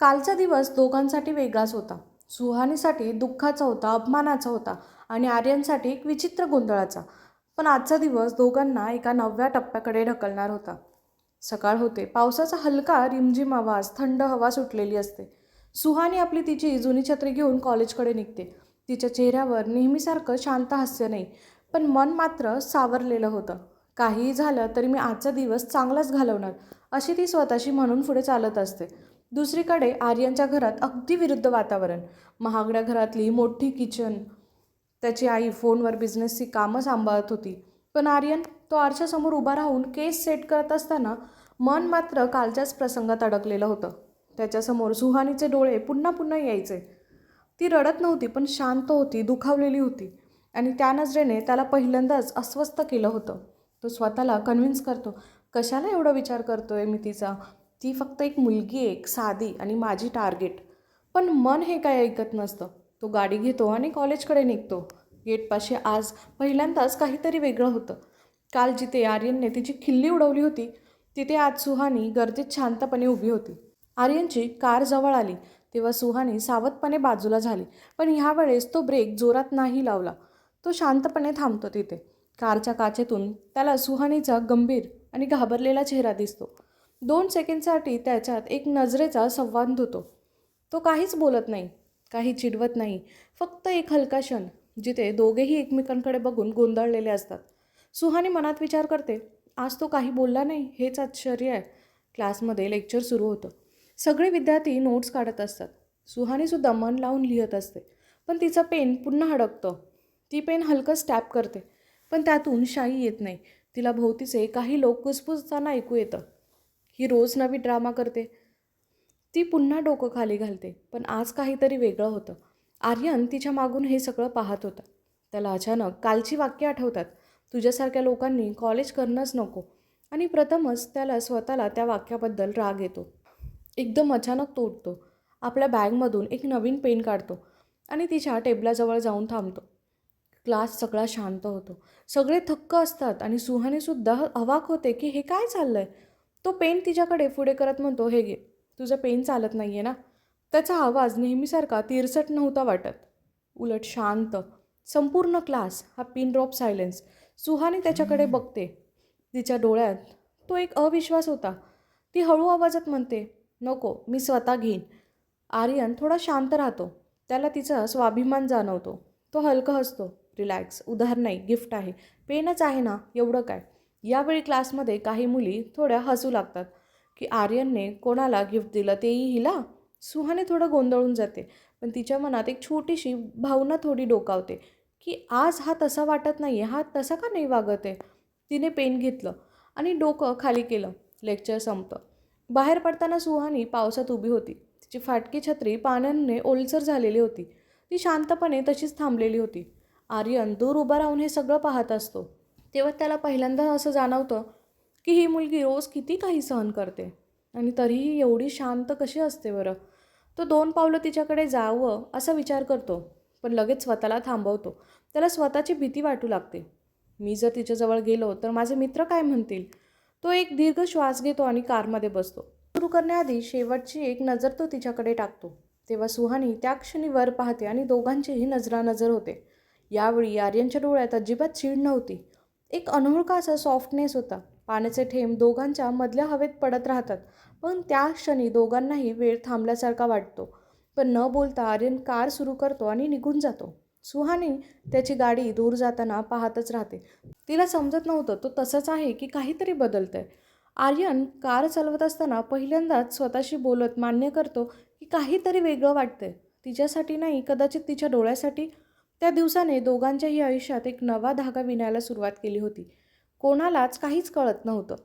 कालचा दिवस दोघांसाठी वेगळाच होता. सुहानीसाठी दुःखाचा होता अपमानाचा होता आणि आर्यनसाठी एक विचित्र गोंधळाचा. पण आजचा दिवस दोघांना एका नवव्या टप्प्याकडे ढकलणार होता. सकाळ होते. पावसाचा हलका रिमझिम आवाज थंड हवा सुटलेली असते. सुहानी आपली तिची जुनी छत्री घेऊन कॉलेजकडे निघते. तिच्या चेहऱ्यावर नेहमीसारखं शांत हास्य नाही पण मन मात्र सावरलेलं होतं. काहीही झालं तरी मी आजचा दिवस चांगलाच घालवणार अशी ती स्वतःशी म्हणून पुढे चालत असते. दुसरीकडे आर्यनच्या घरात अगदी विरुद्ध वातावरण. महागड्या घरातली मोठी किचन त्याची आई फोनवर बिझनेसची कामं सांभाळत होती. पण आर्यन तो आरशासमोर उभा राहून केस सेट करत असताना मन मात्र कालच्याच प्रसंगात अडकलेलं होतं. त्याच्यासमोर सुहानीचे डोळे पुन्हा पुन्हा यायचे. ती रडत नव्हती पण शांत होती दुखावलेली होती. आणि त्या नजरेने त्याला पहिल्यांदाच अस्वस्थ केलं होतं. तो स्वतःला कन्व्हिन्स करतो कशाला एवढा विचार करतोय मी तिचा? ती फक्त एक मुलगी आहे एक साधी आणि माझी टार्गेट. पण मन हे काय ऐकत नसतं. तो गाडी घेतो आणि कॉलेजकडे निघतो. गेटपाशी आज पहिल्यांदाच काहीतरी वेगळं होतं. काल जिथे आर्यनने तिची खिल्ली उडवली होती तिथे आज सुहानी गर्दीत शांतपणे उभी होती. आर्यनची कार जवळ आली. तेव्हा सुहानी सावधपणे बाजूला झाली. पण ह्यावेळेस तो ब्रेक जोरात नाही लावला. तो शांतपणे थांबतो तिथे. कारच्या काचेतून त्याला सुहानीचा गंभीर आणि घाबरलेला चेहरा दिसतो. दोन सेकंडसाठी त्याच्यात एक नजरेचा संवाद होतो तो काहीच बोलत नाही काही चिडवत नाही. फक्त एक हलका क्षण जिथे दोघेही एकमेकांकडे बघून गोंधळलेले असतात. सुहानी मनात विचार करते आज तो काही बोलला नाही हेच आश्चर्य आहे. क्लासमध्ये लेक्चर सुरू होतं. सगळे विद्यार्थी नोट्स काढत असतात. सुहानीसुद्धा मन लावून लिहित असते. पण तिचं पेन पुन्हा अडकतं ती पेन हलकं स्टॅप करते. पण त्यातून शाई येत नाही. तिला भोवतीचे काही लोक कुसफुसताना ऐकू येतं. ही रोज नवी ड्रामा करते. ती पुन्हा डोकं खाली घालते पण आज काहीतरी वेगळं होतं. आर्यन तिच्या मागून हे सगळं पाहत होता. त्याला अचानक कालची वाक्य आठवतात. तुझ्यासारख्या लोकांनी कॉलेज करणंच नको. आणि प्रथमच त्याला स्वतःला त्या वाक्याबद्दल राग येतो. एकदम अचानक तोडतो आपल्या बॅगमधून एक नवीन पेन काढतो आणि तिच्या टेबलाजवळ जाऊन थांबतो. क्लास सगळा शांत होतो. सगळे थक्क असतात आणि सुहानेसुद्धा अवाक होते की हे काय चाललं आहे तो पेन तिच्याकडे पुढे करत म्हणतो हे घे तुझं पेन चालत नाही आहे ना? त्याचा आवाज नेहमीसारखा तिरसट नव्हता वाटत. उलट शांत संपूर्ण क्लास हा पिन ड्रॉप सायलेन्स. सुहानी त्याच्याकडे बघते. तिच्या डोळ्यात तो एक अविश्वास होता. ती हळू आवाजात म्हणते नको मी स्वतः घेईन. आर्यन थोडा शांत राहतो. त्याला तिचा स्वाभिमान जाणवतो. तो हलका हसतो. रिलॅक्स उधार नाही गिफ्ट आहे. पेनच आहे ना एवढं काय? यावेळी क्लासमध्ये काही मुली थोड्या हसू लागतात की आर्यनने कोणाला गिफ्ट दिलं तेही हिला? सुहाने थोडं गोंधळून जाते पण तिच्या मनात एक छोटीशी भावना थोडी डोकावते की आज हा तसा वाटत नाही आहे हा तसा का नाही वागत आहे? तिने पेन घेतलं आणि डोकं खाली केलं. लेक्चर संपतं. बाहेर पडताना सुहानी पावसात उभी होती. तिची फाटकी छत्री पाण्याने ओलसर झालेली होती. ती शांतपणे तशीच थांबलेली होती. आर्यन दूर उभा राहून हे सगळं पाहत असतो. तेव्हा त्याला पहिल्यांदा असं जाणवतं की ही मुलगी रोज किती काही सहन करते आणि तरीही एवढी शांत कशी असते बरं? तो दोन पावलं तिच्याकडे जावं असा विचार करतो पण लगेच स्वतःला थांबवतो. त्याला स्वतःची भीती वाटू लागते. मी जर तिच्याजवळ गेलो तर माझे मित्र काय म्हणतील? तो एक दीर्घ श्वास घेतो आणि कारमध्ये बसतो. सुरू करण्याआधी शेवटची एक नजर तो तिच्याकडे टाकतो. तेव्हा सुहानी त्या क्षणी वर पाहते आणि दोघांचीही नजरानजर होते. यावेळी आर्यनच्या डोळ्यात अजिबात चीड नव्हती. एक अनोळखा असा सॉफ्टनेस होता. पाण्याचे थेंब दोघांच्या मधल्या हवेत पडत राहतात. पण त्या क्षणी दोघांनाही वेळ थांबल्यासारखा वाटतो. पण न बोलता आर्यन कार सुरू करतो आणि निघून जातो. सुहानी त्याची गाडी दूर जाताना पाहतच राहते. तिला समजत नव्हतं. तो तसंच आहे की काहीतरी बदलतंय. आर्यन कार चालवत असताना पहिल्यांदाच स्वतःशी बोलत मान्य करतो की काहीतरी वेगळं वाटतंय. तिच्यासाठी नाही कदाचित तिच्या डोळ्यासाठी त्या दिवसाने दोघांच्याही आयुष्यात एक नवा धागा विणायला सुरुवात केली होती. कोणालाच काहीच कळत नव्हतं.